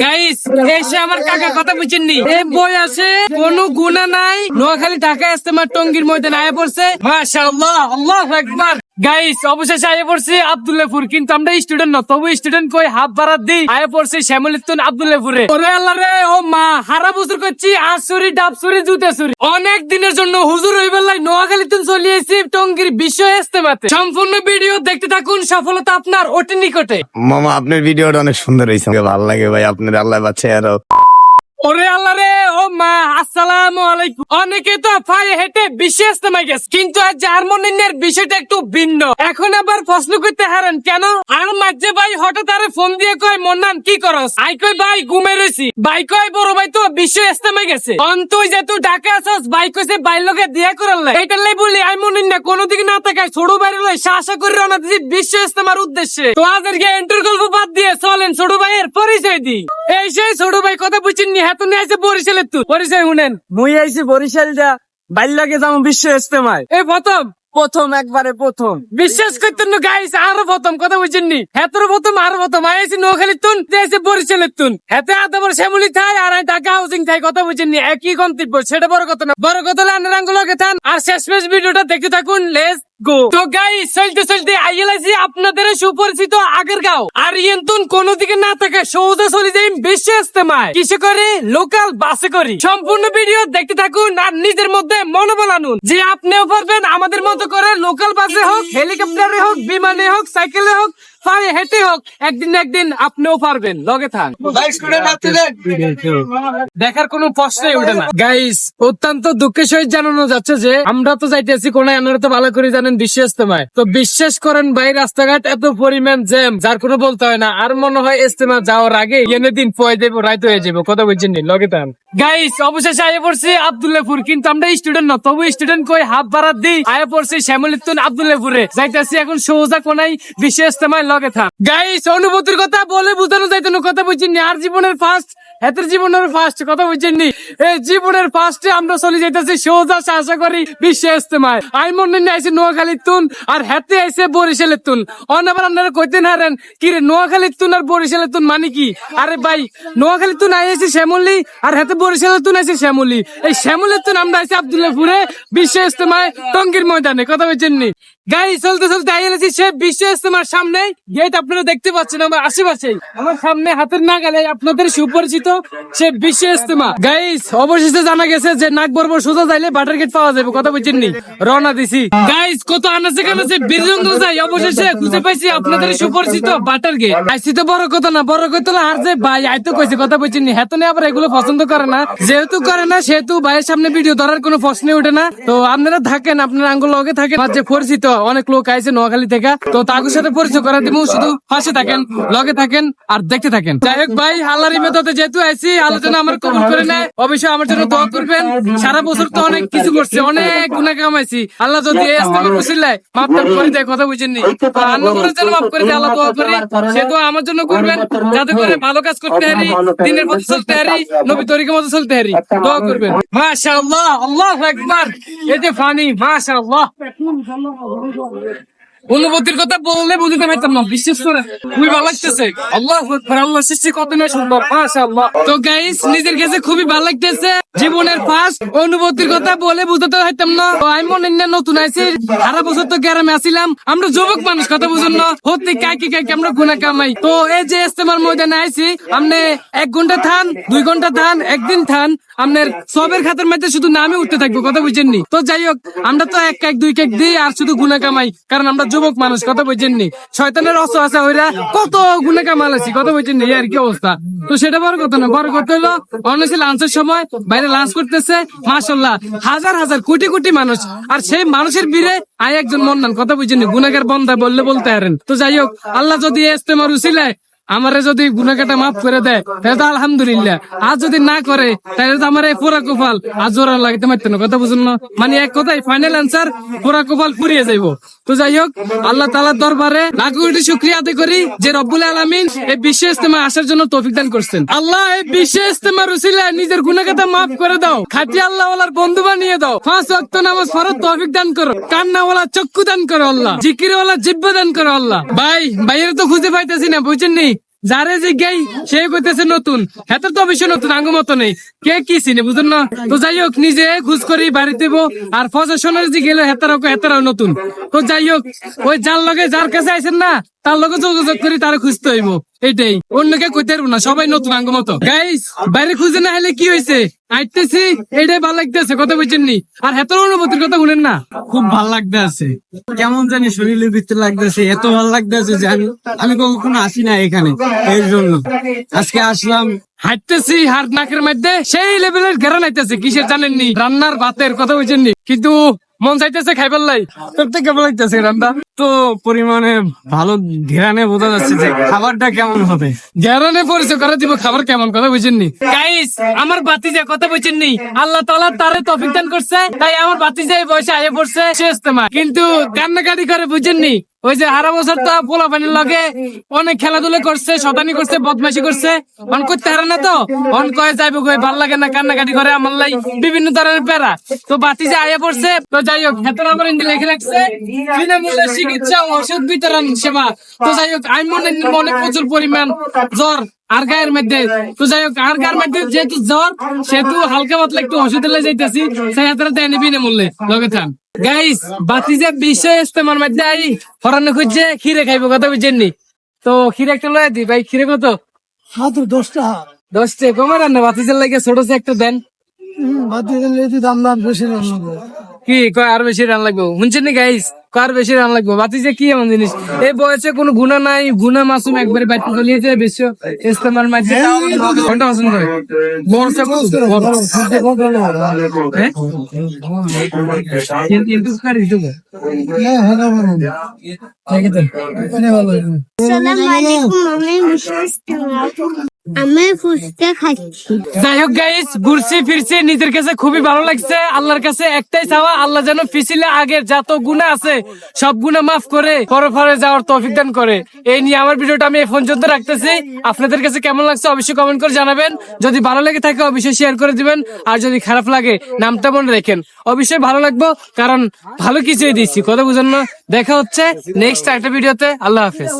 Guys এসে আমার কাকা কথা বই আছে কোনো নাই। টঙ্গির মধ্যে আয়া পড়ছে। একবার গাইস অবশেষে আয়া পড়ছে আব্দুল্লাহপুর, কিন্তু আমরা স্টুডেন্ট না তবু স্টুডেন্ট কই হাফ বারাত দিই আয়া পড়ছে শ্যামলিতুন আব্দুল্লাহপুরে। ওরে আল্লাহ রে, ও মা, হারা বছর করছি আসুরি ডাবসুরি জুতে সুরি অনেক দিনের জন্য হুজুর হইবার লাই নোয়াখালীতুন চলে এসেছি টঙ্গির বিশ্ব ইস্তেমাতে সম্পূর্ণ ভিডিও দেখতে থাকুন, সফলতা আপনার অতি নিকটে। মামা, আপনার ভিডিওটা অনেক সুন্দর হয়েছে ভালো লাগে ভাই, আপনার আল্লাহ বাচ্চা আরও। ওরে আল্লাহ রে, ও মা, আসসালামু আলাইকুম। অনেকে তো হেঁটে নামে গেছে, কিন্তু আজ হারমোনিয়ামের বিষয়টা একটু ভিন্ন। এখন আবার প্রশ্ন করতে হারেন, কেন? আর মাঝে ভাই হঠাৎ আরে ফোন দিয়ে কয়, মন্নান, কি করস? আই কই ভাই, ঘুমে ভাই কয়, বড় ভাই তো বিশ্ব ইস্তেমে গেছে। অন্তই যে তুই ঢাকা আসাস ভাই কইছে ভাই দিয়া করার লাই। এইটার লাই বলি আই মনে না কোনো দিকে না তাকায় ছোট শাসা করে রওনা দিছি বিশ্ব ইস্তেমার উদ্দেশ্যে। তো আজকে এন্টার গল্প বাদ দিয়ে চলেন ছোট ভাইয়ের পরিচয় দিই। এই সেই ছোট ভাই কথা বুঝছেন নিয়ে আছে বরিশালের তুই। পরিচয় শুনেন। মুই আইছি বরিশাল যা বাইর লাগে যাম বিশ্ব ইস্তেমায় এই প্রথম? প্রথম একবারে প্রথম। বিশ্বাস করতেন না গাইস আরও প্রথম কথা বুঝছেন নি হেতর প্রথম আরও প্রথম। আইসি নোখালি তুন দেশে বরিশালের তুন। হেতে আদাবর শ্যামলি থাই আর আই ঢাকা হাউজিং থাই কথা একই গন্তব্য সেটা বড় কথা না। বড় কথা হলো আনারাঙ্গুলোকে থান। আর শেষ মেশ ভিডিওটা দেখতে থাকুন লেস গো। তো গাই চলতে চলতে আইলাইছি আপনাদের সুপরিচিত আগের গাঁও। আর ইয়েন্তুন কোনো দিকে না থাকে, সৌদে চলে যাই বেশি ইস্তেমায়। কিসে করে? লোকাল বাসে করি। সম্পূর্ণ ভিডিও দেখতে থাকুন আর নিজের মধ্যে মনোবল আনুন। যে আপনিও পারবেন আমাদের মতো করে লোকাল বাসে হোক, হেলিকপ্টারে হোক, বিমানে হোক, সাইকেলে হোক পায়ে হেঁটে হোক একদিন একদিন আপনিও পারবেন লগে দেখার কোনো প্রশ্নই ওঠে না। গাইস অত্যন্ত দুঃখের সহিত জানানো যাচ্ছে যে আমরা তো যাইতেছি কোন আপনারা তো ভালো করে জানেন বিশ্ব ইস্তেমায় তো বিশ্বাস করেন ভাই রাস্তাঘাট এত পরিমাণ জ্যাম যার কোনো বলতে হয় না। আর মনে হয় ইস্তেমা যাওয়ার আগে এনে দিন পয়ে দেবো রাইত হয়ে যাব কথা বলছেন নি লগে থান গাইস অবশেষে আয়ে পড়ছি আব্দুল্লাহপুর কিন্তু আমরা স্টুডেন্ট না তবু স্টুডেন্ট কই হাফ বারাত দিই আয়ে পড়ছি শ্যামলিতুন আব্দুল্লাহপুরে। যাইতেছি এখন সোজা কোনাই বিশ্ব ইস্তেমায় লগে থাক। গাইস অনুভূতির কথা বলে বুঝানো কথা বুঝছেন আর জীবনের ফার্স্ট জীবনের ফার্স্ট কথা বুঝছেন নি। এই জীবনের ফার্স্টে আমরা চলে যাইতেছি সোজা আশা করি ইস্তেমায়। মনে নোয়াখালীর তুন আর হেতে আইসে বরিশালের তুন। আপনারা কি রে, নোয়াখালীর তুন আর বরিশালের তুন মানে কি? আরে ভাই, নোয়াখালীর তুন শ্যামলি আর হেতে বরিশালের তুন শ্যামলি। এই শ্যামলের তুন আমরা আইসি আব্দুল্লাহপুরে বিশ্ব ইস্তেমায় টঙ্গির ময়দানে, কথা বলছেন নি। গাড়ি চলতে চলতে সে বিশ্ব ইস্তেমার সামনে। গেট আপনারা দেখতে পাচ্ছেন আমার আশেপাশে আমার সামনে হাতের নাগালে আপনাদের সুপরিচিত সে বিশ্ব ইস্তেমা গাইস অবশেষে জানা গেছে যে সোজা যাইলে বাটার গেট পাওয়া যাবে, কথা বলছেন নি? রওনা দিছি। গাইস কত যাই, অবশেষে খুঁজে পাইছি আপনাদের সুপরিচিত বাটার গেট। আইসি তো বড় কথা না, বড় কথা না, আর যে ভাই, আই তো কইছে, কথা বলছেন নি। হেতনে আবার এগুলো পছন্দ করে না। যেহেতু করে না, সেহেতু ভাইয়ের সামনে ভিডিও ধরার কোনো প্রশ্নই ওঠে না। তো আপনারা থাকেন, আপনার আঙ্গুল লগে থাকেন। যে পরিচিত অনেক লোক আইছে নোয়াখালী থেকে। তো তাদের সাথে পরিচয় করা দিব শুধু পাশে থাকেন, লগে থাকেন আর দেখতে থাকেন। যাই হোক ভাই, আল্লাহর মেধাতে যেহেতু আইছি, আলোচনা আমার কবুল করে নেয়। অবশ্যই আমার জন্য দোয়া করবেন। সারা বছর তো অনেক কিছু করছে, অনেক গুণা কামাইছি। আল্লাহ যদি ইস্তেমার উসিলায় মাফ টাফ করে দেয় কথা বুঝেননি। আল্লাহ করে যেন মাফ করে দেয়, আল্লাহ দোয়া করি। সে দোয়া আমার জন্য করবেন, যাতে করে ভালো কাজ করতে হারি দিনের পথে চলতে হারি নবী তরিকের মতো চলতে হারি দোয়া করবেন। মাশাআল্লাহ, আল্লাহু আকবার। এই যে ফানি, মাশাআল্লাহ। অনুভূতির কথা বললে বুঝতে পারতাম না, বিশ্বাস করে। খুবই ভালো লাগতেছে। আল্লাহ আল্লাহ সৃষ্টি কত না সুন্দর, মাশাআল্লাহ। তো গাইস নিজের কাছে খুবই ভালো লাগতেছে। জীবনের ফার্স্ট অনুভূতির কথা বলে বুঝতে পারতাম না। আমি মনে হয় নতুন আইছি। সারা বছর তো গ্রামে আসিলাম আমরা যুবক মানুষ, কথা বুঝুন না। হতে কাকি কাকি আমরা গুণা কামাই। তো এই যে ইস্তেমার ময়দানে আইছি আপনি এক ঘণ্টা থান, দুই ঘণ্টা থান, একদিন থান আপনার সবের খাতার মধ্যে শুধু নামে উঠতে থাকব, কথা বুঝছেননি তো যাই হোক, আমরা তো এক কেক দুই কেক দিই আর শুধু গুনা কামাই, কারণ আমরা যুবক মানুষ, কথা বুঝছেননি শয়তানের অস্ত আছে ওইরা কত গুনা কামাল আছি, কথা বুঝছেননি এই আর কি অবস্থা। তো সেটা বড় কথা না, বড় কথা হলো অনেকে লাঞ্চের সময় বাইরে লাঞ্চ করতেছে মাসাল্লাহ হাজার হাজার কোটি কোটি মানুষ। আর সেই মানুষের বীরে আই একজন মন্নান, কথা বুঝিনি গুনাগার বন্ধা বললে বলতে পারেন। তো যাই হোক, আল্লাহ যদি ইস্তেমার উসিলায় আমারে যদি গুনাকাটা মাফ করে দেয়, তাহলে তো আলহামদুলিল্লাহ। আর যদি না করে, তাহলে তো আমার এই পুরা কপাল আর জোরা লাগাতে পারতো না। কথা বুঝুন না? মানে এক কথাই ফাইনাল অ্যান্সার পুরা কপাল ফুরিয়ে যাইব। তো যাই হোক, আল্লাহ তালার দরবারে লাখো কোটি শুক্রিয়া আদায় করি যে রব্বুল আলমিন এই বিশ্ব ইস্তেমা আসার জন্য তৌফিক দান করছেন। আল্লাহ এই বিশ্ব ইস্তেমা রুসিলা নিজের গুনাকাটা মাফ করে দাও। খাটি আল্লাহ ওয়ালার বন্ধু বানিয়ে দাও। পাঁচ ওয়াক্ত নামাজ ফরত তৌফিক দান করো। কান্না ওয়ালা চক্ষু দান করো আল্লাহ। জিকির ওলা জিব্বা দান করো আল্লাহ। ভাই, ভাইয়ের তো খুঁজে পাইতেছি না, বুঝছেন নি? যারে জিজ্ঞাই সে কইতেছে নতুন। এত তো অবশ্য নতুন, আঙ্গ মতো নেই। কে কি চিনে, বুঝুন না? তো যাই হোক, নিজে খুঁজ করি, বাড়ি দেবো। আর প্রশাসনের যে গেলে, হেতারাও হেতারাও নতুন। তো যাই হোক, ওই যার লগে যার কাছে আইছেন না, তার লগে যোগাযোগ করি, তারা খুঁজতে হইব। এইটাই অন্যকে কইতে পারব না, সবাই নতুন আঙ্গ মতো। গাইস বাইরে খুঁজে না হলে কি হয়েছে আইতেছি, এটাই ভালো লাগতেছে, কথা বলছেন নি। আর হেতার অনুভূতির কথা শুনেন না? খুব ভালো লাগতে আছে কেমন জানি শরীরের ভিতরে লাগতেছে, এত ভালো লাগতেছে যে আমি আমি কখনো আসি না এখানে, এর জন্য। আজকে আসলাম। হাঁটতেছি হাট নাকের মধ্যে, সেই লেভেলের ঘেরা নাইতেছে কিসের জানেননি রান্নার ভাতের কথা বুঝেননি কিন্তু মন চাইতেছে খাই পেলাই তোর তো কেমন লাগতেছে রান্না তো পরিমাণে ভালো ঘেরানে বোঝা যাচ্ছে যে খাবারটা কেমন হবে। ঘেরানে পরিচয় করে দিব খাবার কেমন কথা বুঝেননি গাইস আমার বাতিজা কথা বুঝেননি আল্লাহ তালা তারে তৌফিক দান করছে, তাই আমার বাতিজা এই বয়সে আয়ে পড়ছে। সে ইস্তেমা কিন্তু কান্নাকাটি করে বুঝেননি ওই যে হারা বছর তো পোলা পানির লগে অনেক খেলাধুলা করছে শতানি করছে বদমাশি করছে। অন করতে হারে না তো? অন কয়ে যাইবে কয়ে ভালো লাগে না কান্নাকাটি করে আমার লাই বিভিন্ন ধরনের প্যারা। তো বাতি যে আয়া পড়ছে তো যাই হোক হেতর আমার ইন্দি লেখে রাখছে বিনামূল্যে চিকিৎসা ওষুধ বিতরণ সেবা। তো যাই হোক আমি মনে মনে প্রচুর পরিমাণ জ্বর আর গায়ের মধ্যে। তো যাই হোক আর গায়ের মধ্যে যেহেতু জ্বর সেহেতু হালকা পাতলা একটু ওষুধ দিলে যাইতেছি সেই হাতের দেয় বিনামূল্যে। লগে থান গাইস বাতি যে বিশেষ ইস্তেমার মধ্যে আই হরানো খুঁজছে খিরে খাইবো কথা বুঝছেননি তো খিরে একটা লয়ে দি ভাই খিরে কত? মাত্র দশটা। দশটা কমে রান্না যে লাগে ছোট একটা দেন। বাতি দিয়ে দিলে দাম দাম বেশি কি কয় আর বেশি রান লাগবো? শুনছেন নি গাইস কয় আর বেশি রান লাগবো? বাতিজে কি এমন জিনিস? এই বয়সে কোনো গুণা নাই গুণা মাসুম একবারে বাইতে চলিয়েছে বেশি ইস্তেমার মাঝে। ঘণ্টা পছন্দ করে বর্ষা হ্যাঁ? কারি সালাম আলাইকুম আমি যাই হোক ঘুরছি, ফিরছি, নিজের কাছে খুবই ভালো লাগছে। আল্লাহর কাছে একটাই চাওয়া, আল্লাহ যেন আগের যত গুণা আছে, সব গুণা মাফ করে পরফরে যাওয়ার করে। এই নিয়ে আমার ভিডিওটা আমি পর্যন্ত রাখতেছি। আপনাদের কাছে কেমন লাগছে অবশ্যই কমেন্ট করে জানাবেন। যদি ভালো লাগে থাকে, অবশ্যই শেয়ার করে দিবেন। আর যদি খারাপ লাগে, নামটা মনে রেখেন। অবশ্যই ভালো লাগবো, কারণ ভালো কিছুই দিচ্ছি। কথা বুঝেন না? দেখা হচ্ছে নেক্সট একটা ভিডিওতে আল্লাহ হাফেজ।